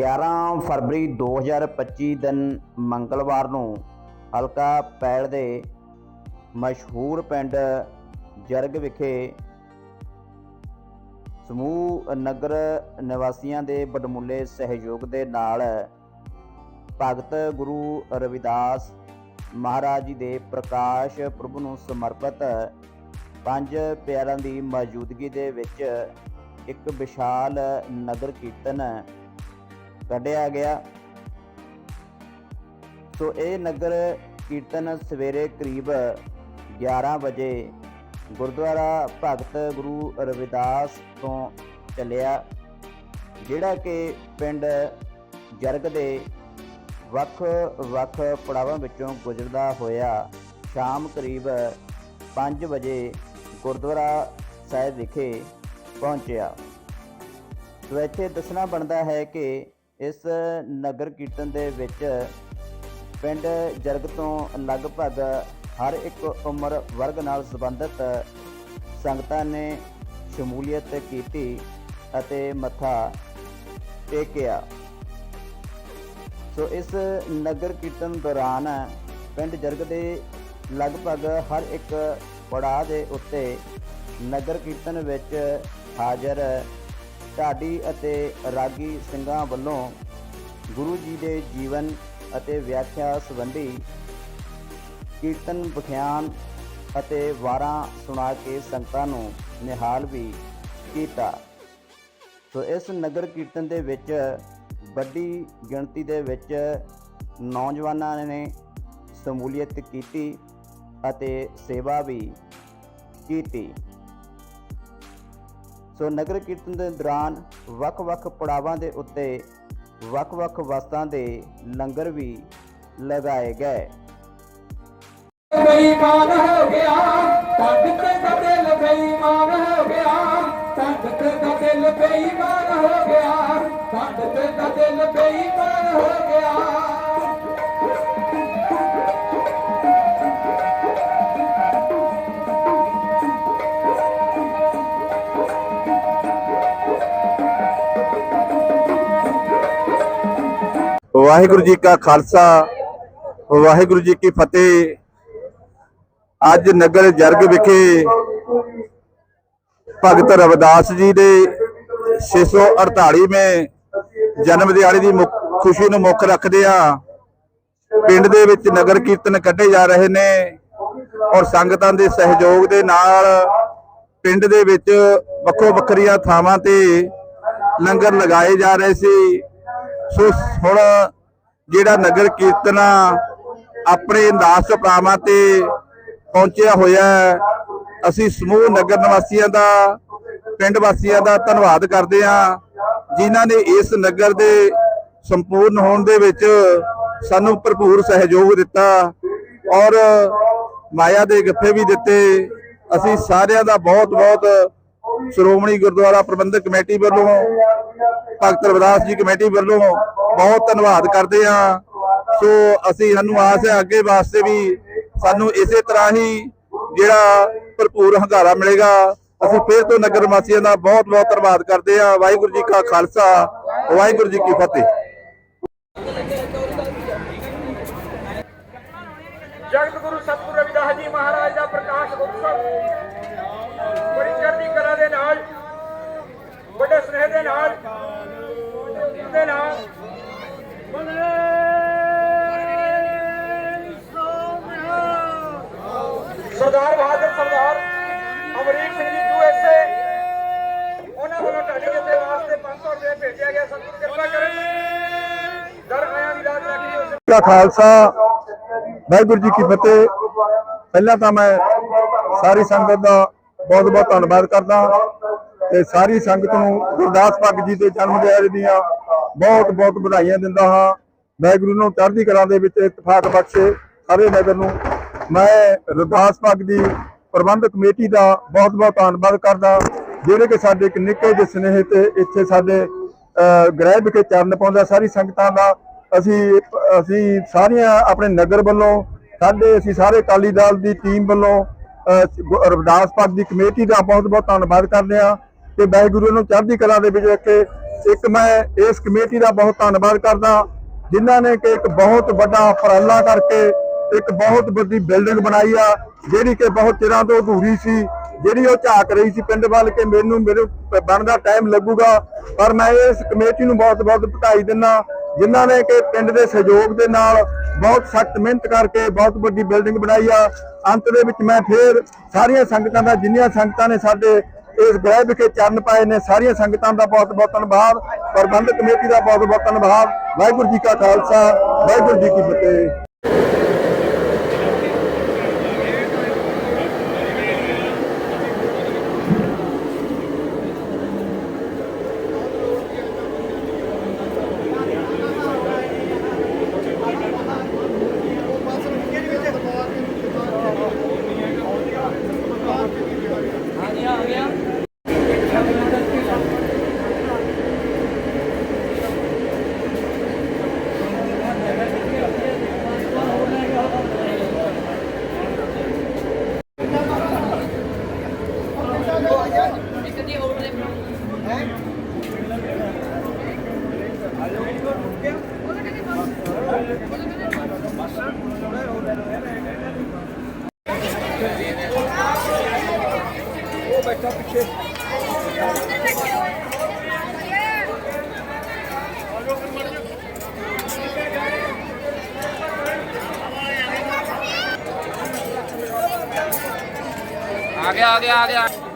11 ਫਰਵਰੀ 2025 ਦਿਨ ਮੰਗਲਵਾਰ ਨੂੰ ਹਲਕਾ ਪੈਲ ਦੇ ਮਸ਼ਹੂਰ ਪਿੰਡ ਜਰਗ ਵਿਖੇ ਸਮੂਹ ਨਗਰ ਨਿਵਾਸੀਆਂ ਦੇ ਬਡਮੁੱਲੇ ਸਹਿਯੋਗ ਦੇ ਨਾਲ ਭਗਤ ਗੁਰੂ ਰਵਿਦਾਸ ਮਹਾਰਾਜ ਜੀ ਦੇ ਪ੍ਰਕਾਸ਼ ਪੁਰਬ ਨੂੰ ਸਮਰਪਿਤ ਪੰਜ ਪਿਆਰਿਆਂ ਦੀ ਮੌਜੂਦਗੀ ਦੇ ਵਿੱਚ ਇੱਕ ਵਿਸ਼ਾਲ ਨਗਰ ਕੀਰਤਨ ਕੱਢਿਆ ਗਿਆ। ਸੋ ਇਹ ਨਗਰ ਕੀਰਤਨ ਸਵੇਰੇ ਕਰੀਬ 11 ਵਜੇ ਗੁਰਦੁਆਰਾ ਭਗਤ ਗੁਰੂ ਰਵਿਦਾਸ ਤੋਂ ਚੱਲਿਆ, ਜਿਹੜਾ ਕਿ ਪਿੰਡ ਜਰਗ ਦੇ ਵੱਖ-ਵੱਖ ਪੜਾਵਾਂ ਵਿੱਚੋਂ ਗੁਜ਼ਰਦਾ ਹੋਇਆ। ਸ਼ਾਮ ਕਰੀਬ 5 ਵਜੇ ਗੁਰਦੁਆਰਾ ਸਾਹਿਬ ਵਿਖੇ ਪਹੁੰਚਿਆ। ਸੋ ਇੱਥੇ ਦੱਸਣਾ ਬਣਦਾ ਹੈ ਕਿ ਇਸ ਨਗਰ ਕੀਰਤਨ ਦੇ ਵਿੱਚ ਪਿੰਡ ਜਰਗ ਤੋਂ ਲਗਭਗ ਹਰ ਇੱਕ ਉਮਰ ਵਰਗ ਨਾਲ ਸੰਬੰਧਿਤ ਸੰਗਤਾਂ ਨੇ ਸ਼ਮੂਲੀਅਤ ਕੀਤੀ ਅਤੇ ਮੱਥਾ ਟੇਕਿਆ। ਸੋ ਇਸ ਨਗਰ ਕੀਰਤਨ ਦੌਰਾਨ ਪਿੰਡ ਜਰਗ ਦੇ ਲਗਭਗ ਹਰ ਇੱਕ ਪੜਾਅ ਦੇ ਉੱਤੇ ਨਗਰ ਕੀਰਤਨ ਵਿੱਚ ਹਾਜ਼ਰ ਢਾਡੀ ਅਤੇ ਰਾਗੀ ਸਿੰਘਾਂ ਵੱਲੋਂ ਗੁਰੂ ਜੀ ਦੇ ਜੀਵਨ ਅਤੇ ਵਿਆਖਿਆ ਸੰਬੰਧੀ ਕੀਰਤਨ, ਵਿਖਿਆਨ ਅਤੇ ਵਾਰਾਂ ਸੁਣਾ ਕੇ ਸੰਗਤਾਂ ਨੂੰ ਨਿਹਾਲ ਵੀ ਕੀਤਾ। ਸੋ ਇਸ ਨਗਰ ਕੀਰਤਨ ਦੇ ਵਿੱਚ ਵੱਡੀ ਗਿਣਤੀ ਦੇ ਵਿੱਚ ਨੌਜਵਾਨਾਂ ਨੇ ਸਮੂਲੀਅਤ ਕੀਤੀ ਅਤੇ ਸੇਵਾ ਵੀ ਕੀਤੀ। ਸੋ ਨਗਰ ਕੀਰਤਨ ਦੇ ਦੌਰਾਨ ਵੱਖ-ਵੱਖ ਪੜਾਵਾਂ ਦੇ ਉੱਤੇ ਵੱਖ-ਵੱਖ ਵਸਤਾਂ ਦੇ ਲੰਗਰ ਵੀ ਲਗਾਏ ਗਏ। ਬੇਈਮਾਨ ਹੋ ਗਿਆ ਪੰਡਤ ਦਾ ਦਿਲ ਬੇਈਮਾਨ ਹੋ ਗਿਆ ਪੰਡਤ ਦਾ ਦਿਲ ਬੇਈਮਾਨ ਹੋ ਗਿਆ ਪੰਡਤ ਦਾ ਦਿਲ ਬੇਈਮਾਨ ਹੋ ਗਿਆ। ਵਾਹਿਗੁਰੂ ਜੀ ਕਾ ਖਾਲਸਾ, ਵਾਹਿਗੁਰੂ ਜੀ ਕੀ ਫਤਿਹ। ਅੱਜ ਨਗਰ ਜਰਗ ਵਿਖੇ ਭਗਤ ਰਵਿਦਾਸ ਜੀ ਦੇ 648ਵੇਂ ਜਨਮ ਦਿਹਾੜੇ ਦੀ ਮੁੱਖ- ਖੁਸ਼ੀ ਨੂੰ ਮੁੱਖ ਰੱਖਦੇ ਆ। ਪਿੰਡ ਦੇ ਵਿੱਚ ਨਗਰ ਕੀਰਤਨ ਕੱਢੇ ਜਾ ਰਹੇ ਨੇ ਔਰ ਸੰਗਤਾਂ ਦੇ ਸਹਿਯੋਗ ਦੇ ਨਾਲ ਪਿੰਡ ਦੇ ਵਿੱਚ ਵੱਖੋ ਵੱਖਰੀਆਂ ਥਾਵਾਂ ਤੇ ਲੰਗਰ ਲਗਾਏ ਜਾ ਰਹੇ ਸੀ। ਸੋ ਹੁਣ ਜਿਹੜਾ ਨਗਰ ਕੀਰਤਨ ਆ, ਆਪਣੇ ਅੰਦਾਜ਼ ਸੁਪਰਾਵਾਂ ਤੇ ਪਹੁੰਚਿਆ ਹੋਇਆ ਅਸੀਂ ਸਮੂਹ ਨਗਰ ਨਿਵਾਸੀਆਂ ਦਾ ਪਿੰਡ ਵਾਸੀਆਂ ਦਾ ਧੰਨਵਾਦ ਕਰਦੇ ਹਾਂ ਜਿਨ੍ਹਾਂ ਨੇ ਇਸ ਨਗਰ ਦੇ ਸੰਪੂਰਨ ਹੋਣ ਦੇ ਵਿੱਚ ਸਾਨੂੰ ਭਰਪੂਰ ਸਹਿਯੋਗ ਦਿੱਤਾ ਔਰ ਮਾਇਆ ਦੇ ਗੱਫੇ ਵੀ ਦਿੱਤੇ। ਅਸੀਂ ਸਾਰਿਆਂ ਦਾ ਬਹੁਤ ਬਹੁਤ ਸ਼੍ਰੋਮਣੀ ਗੁਰਦੁਆਰਾ ਪ੍ਰਬੰਧਕ ਕਮੇਟੀ ਵੱਲੋਂ, ਭਗਤ ਰਵਿਦਾਸ ਜੀ ਕਮੇਟੀ ਵੱਲੋਂ ਬਹੁਤ ਧੰਨਵਾਦ ਕਰਦੇ ਹਾਂ। ਸੋ ਅਸੀਂ ਸਾਨੂੰ ਆਸ ਹੈ ਅੱਗੇ ਵਾਸਤੇ ਵੀ ਸਾਨੂੰ ਇਸੇ ਤਰ੍ਹਾਂ ਹੀ ਜਿਹੜਾ ਭਰਪੂਰ ਹੰਗਾਰਾ ਮਿਲੇਗਾ, ਅਸੀਂ ਫਿਰ ਤੋਂ ਨਗਰ ਵਾਸੀਆਂ ਦਾ ਬਹੁਤ ਬਹੁਤ ਧੰਨਵਾਦ ਕਰਦੇ ਹਾਂ। ਵਾਹਿਗੁਰੂ ਜੀ ਕਾ ਖਾਲਸਾ, ਵਾਹਿਗੁਰੂ ਜੀ ਕੀ ਫਤਿਹ। ਜਗਤ ਗੁਰੂ ਸਤਿਗੁਰੂ ਰਵਿਦਾਸ ਜੀ ਮਹਾਰਾਜ ਦਾ ਪ੍ਰਕਾਸ਼ ਉਤਸਵ ਬੜੀ ਚੜ੍ਹਦੀ ਕਲਾ ਦੇ ਨਾਲ, ਵੱਡੇ ਸਨੇਹ ਦੇ ਨਾਲ ਦੇ ਨਾਲ। ਸਰਦਾਰ ਬਹਾਦਰ, ਸਰਦਾਰ ਅਮਰੀਕ ਸਿੰਘ ਜੀ ਯੂਐਸਏ ਉਹਨਾਂ ਵੱਲੋਂ ਢਾਡੀ ਜਥੇ ਵਾਸਤੇ 500 ਰੁਪਏ ਭੇਜਿਆ ਗਿਆ। ਸਤਿਗੁਰੂ ਕਿਰਪਾ ਕਰਨ ਦਰ ਆਇਆਂ ਦੀ ਦਾਤ ਰੱਖੀ ਉਸ ਕਾ ਖਾਲਸਾ। ਵਾਹਿਗੁਰੂ ਜੀ ਕੀ ਫਤਿਹ। ਪਹਿਲਾਂ ਤਾਂ ਮੈਂ ਸਾਰੀ ਸੰਗਤ ਦਾ ਬਹੁਤ ਬਹੁਤ ਧੰਨਵਾਦ ਕਰਦਾ ਤੇ ਸਾਰੀ ਸੰਗਤ ਨੂੰ ਗੁਰਦਾਸ ਭਗਤ ਜੀ ਦੇ ਜਨਮ ਦਿਹਾੜੇ ਦੀਆਂ ਬਹੁਤ ਬਹੁਤ ਵਧਾਈਆਂ ਦਿੰਦਾ ਹਾਂ। ਵਾਹਿਗੁਰੂ ਨੂੰ ਚੜ੍ਹਦੀ ਕਲਾ ਦੇ ਵਿੱਚ ਇਤਫਾਕ ਬਖਸ਼ੇ, ਸਾਰੇ ਨਗਰ ਨੂੰ। ਮੈਂ ਗੁਰਦਾਸ ਭਗਤ ਦੀ ਪ੍ਰਬੰਧਕ ਕਮੇਟੀ ਦਾ ਬਹੁਤ ਬਹੁਤ ਧੰਨਵਾਦ ਕਰਦਾ, ਜਿਹੜੇ ਕਿ ਸਾਡੇ ਇੱਕ ਨਿੱਕੇ ਜਿਹੇ ਸਨੇਹ ਤੇ ਇੱਥੇ ਸਾਡੇ ਗ੍ਰਹਿ ਵਿਖੇ ਚਰਨ ਪਾਉਂਦਾ, ਸਾਰੀ ਸੰਗਤਾਂ ਦਾ। ਅਸੀਂ ਅਸੀਂ ਸਾਰੀਆਂ ਆਪਣੇ ਨਗਰ ਵੱਲੋਂ, ਸਾਡੇ, ਅਸੀਂ ਸਾਰੇ ਅਕਾਲੀ ਦਲ ਦੀ ਟੀਮ ਵੱਲੋਂ ਰਵਿਦਾਸ ਭਗਤ ਦੀ ਕਮੇਟੀ ਦਾ ਬਹੁਤ ਬਹੁਤ ਧੰਨਵਾਦ ਕਰਦੇ ਹਾਂ ਤੇ ਵਾਹਿਗੁਰੂ ਨੂੰ ਚੜ੍ਹਦੀ ਕਲਾ ਦੇ ਵਿੱਚ ਰੱਖੇ। ਇੱਕ ਮੈਂ ਇਸ ਕਮੇਟੀ ਦਾ ਬਹੁਤ ਧੰਨਵਾਦ ਕਰਦਾ, ਜਿਨ੍ਹਾਂ ਨੇ ਕਿ ਇੱਕ ਬਹੁਤ ਵੱਡਾ ਉਪਰਾਲਾ ਕਰਕੇ ਇੱਕ ਬਹੁਤ ਵੱਡੀ ਬਿਲਡਿੰਗ ਬਣਾਈ ਆ, ਜਿਹੜੀ ਕਿ ਬਹੁਤ ਚਿਰਾਂ ਤੋਂ ਅਧੂਰੀ ਸੀ, ਜਿਹੜੀ ਉਹ ਝਾਕ ਰਹੀ ਸੀ ਪਿੰਡ ਵੱਲ ਕਿ ਮੈਨੂੰ ਮੇਰੇ ਬਣਦਾ ਟਾਈਮ ਲੱਗੂਗਾ। ਪਰ ਮੈਂ ਇਸ ਕਮੇਟੀ ਨੂੰ ਬਹੁਤ ਬਹੁਤ ਵਧਾਈ ਦਿੰਦਾ। ਜਿਨ੍ਹਾਂ ਨੇ ਕਿ ਪਿੰਡ ਦੇ ਸਹਿਯੋਗ ਦੇ ਨਾਲ ਬਹੁਤ ਸਖਤ ਮਿਹਨਤ ਕਰਕੇ ਬਹੁਤ ਵੱਡੀ ਬਿਲਡਿੰਗ ਬਣਾਈ ਆ। ਅੰਤ ਦੇ ਵਿੱਚ ਮੈਂ ਫੇਰ ਸਾਰੀਆਂ ਸੰਗਤਾਂ ਦਾ, ਜਿੰਨੀਆਂ ਸੰਗਤਾਂ ਨੇ ਸਾਡੇ ਇਸ ਗ੍ਰਹਿ ਵਿਖੇ ਚਰਨ ਪਾਏ ਨੇ, ਸਾਰੀਆਂ ਸੰਗਤਾਂ ਦਾ ਬਹੁਤ ਬਹੁਤ ਧੰਨਵਾਦ। ਪ੍ਰਬੰਧਕ ਕਮੇਟੀ ਦਾ ਬਹੁਤ ਬਹੁਤ ਧੰਨਵਾਦ। ਵਾਹਿਗੁਰੂ ਜੀ ਕਾ ਖਾਲਸਾ, ਵਾਹਿਗੁਰੂ ਜੀ ਕੀ ਫਤਿਹ। ਆ ਗਿਆ ਆ ਗਿਆ ਆ ਗਿਆ। ਆ ਗਿਆ